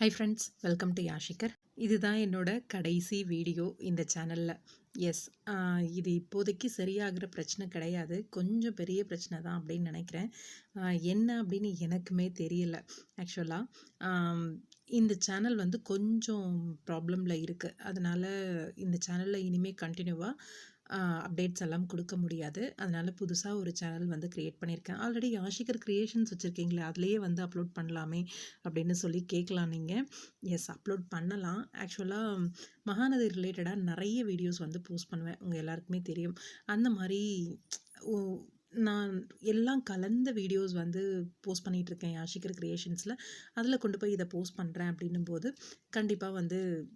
High friends welcome to யாஷிகர் இதுதான் என்னோட கடைசி வீடியோ இந்த சேனலில் எஸ் இது இப்போதைக்கு சரியாகிற பிரச்சனை கிடையாது. கொஞ்சம் பெரிய பிரச்சனை தான் அப்படின்னு நினைக்கிறேன். என்ன அப்படின்னு எனக்குமே தெரியல ஆக்சுவலாக இந்த சேனல் வந்து கொஞ்சம் ப்ராப்ளமில் இருக்குது அதனால் இந்த சேனலில் இனிமேல் கண்டினியூவாக அப்டேட்ஸ் எல்லாம் கொடுக்க முடியாது. அதனால் புதுசாக ஒரு சேனல் வந்து க்ரியேட் பண்ணியிருக்கேன். ஆல்ரெடி யாஷிகர் க்ரியேஷன்ஸ் வச்சுருக்கீங்களே அதுலேயே வந்து அப்லோட் பண்ணலாமே அப்படின்னு சொல்லி கேட்கலாம் நீங்கள் எஸ் அப்லோட் பண்ணலாம். ஆக்சுவலாக மகாநதி ரிலேட்டடாக நிறைய வீடியோஸ் வந்து போஸ்ட் பண்ணுவேன். உங்கள் எல்லாருக்குமே தெரியும். அந்த மாதிரி ஓ- நான் எல்லாம் கலந்த வீடியோஸ் வந்து போஸ்ட் பண்ணிகிட்டு இருக்கேன் யாஷிகர் க்ரியேஷன்ஸில் அதில் கொண்டு போய் இதை போஸ்ட் பண்ணுறேன் அப்படின்னும் போது கண்டிப்பாக வந்து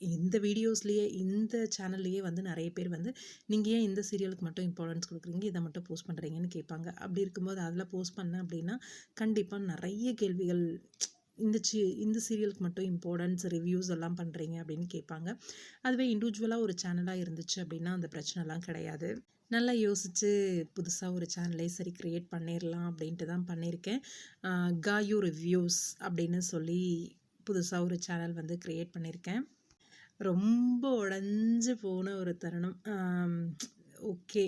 இந்த வீடியோஸ்லேயே இந்த சேனல்லையே வந்து நிறைய பேர் வந்து நீங்கள் ஏன் இந்த சீரியலுக்கு மட்டும் இம்பார்ட்டன்ஸ் கொடுக்குறீங்க? இதை மட்டும் போஸ்ட் பண்ணுறீங்கன்னு கேட்பாங்க. அப்படி இருக்கும்போது அதில் போஸ்ட் பண்ணேன் அப்படின்னா கண்டிப்பாக நிறைய கேள்விகள் இந்த சி இந்த சீரியலுக்கு மட்டும் இம்பார்ட்டன்ஸ் ரிவ்யூஸ் எல்லாம் பண்ணுறீங்க அப்படின்னு கேட்பாங்க. அதுவே இண்டிவிஜுவலாக ஒரு சேனலாக இருந்துச்சு அப்படின்னா அந்த பிரச்சனைலாம் கிடையாது. நல்லா யோசித்து புதுசாக ஒரு சேனலே சரி க்ரியேட் பண்ணிடலாம் அப்படின்ட்டு தான் பண்ணியிருக்கேன் காயு ரிவ்யூஸ் அப்படின்னு சொல்லி புதுசாக ஒரு சேனல் வந்து க்ரியேட் பண்ணியிருக்கேன் ரொம்ப உடஞ்சு போன ஒரு தருணம். ஓகே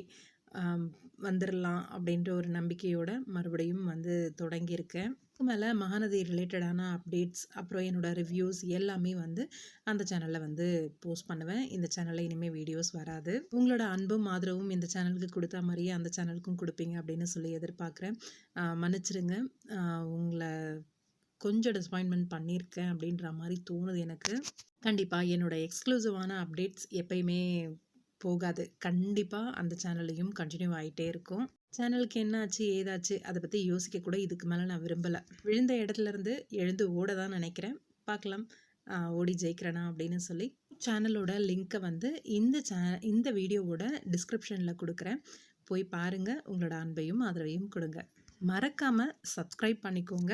வந்துடலாம் அப்படின்ற ஒரு நம்பிக்கையோட மறுபடியும் வந்து தொடங்கியிருக்கேன். அதுக்கு மேலே மகாநதி ரிலேட்டடான அப்டேட்ஸ் அப்புறம் என்னோட ரிவ்யூஸ் எல்லாமே வந்து அந்த சேனலில் வந்து போஸ்ட் பண்ணுவேன். இந்த சேனலில் இனிமேல் வீடியோஸ் வராது. உங்களோட அன்பும் ஆதரவும் இந்த சேனலுக்கு கொடுத்தா மாதிரியே அந்த சேனலுக்கும் கொடுப்பீங்க அப்படின்னு சொல்லி எதிர்பார்க்குறேன். மன்னிச்சிருங்க. மன்னிச்சிடுங்க உங்களை கொஞ்சம் டிசப்பாயின்மெண்ட் பண்ணியிருக்கேன் அப்படின்ற மாதிரி தோணுது எனக்கு. கண்டிப்பாக என்னோடய எக்ஸ்க்ளூசிவான அப்டேட்ஸ் எப்பயுமே போகாது. கண்டிப்பாக அந்த சேனல்லையும் கண்டினியூ ஆகிட்டே இருக்கும். சேனலுக்கு என்னாச்சு ஏதாச்சு அதை பற்றி யோசிக்க கூட இதுக்கு மேலே நான் விரும்பலை. விழுந்த இடத்துலேருந்து எழுந்து ஓட தான் நினைக்கிறேன். பார்க்கலாம். ஓடி ஜெயிக்கிறேனா அப்படின்னு சொல்லி. சேனலோட லிங்க்கை வந்து இந்த சே இந்த வீடியோவோட டிஸ்கிரிப்ஷனில் கொடுக்குறேன். போய் பாருங்கள் உங்களோட அன்பையும் ஆதரவையும் கொடுங்க. மறக்காமல் சப்ஸ்கிரைப் பண்ணிக்கோங்க.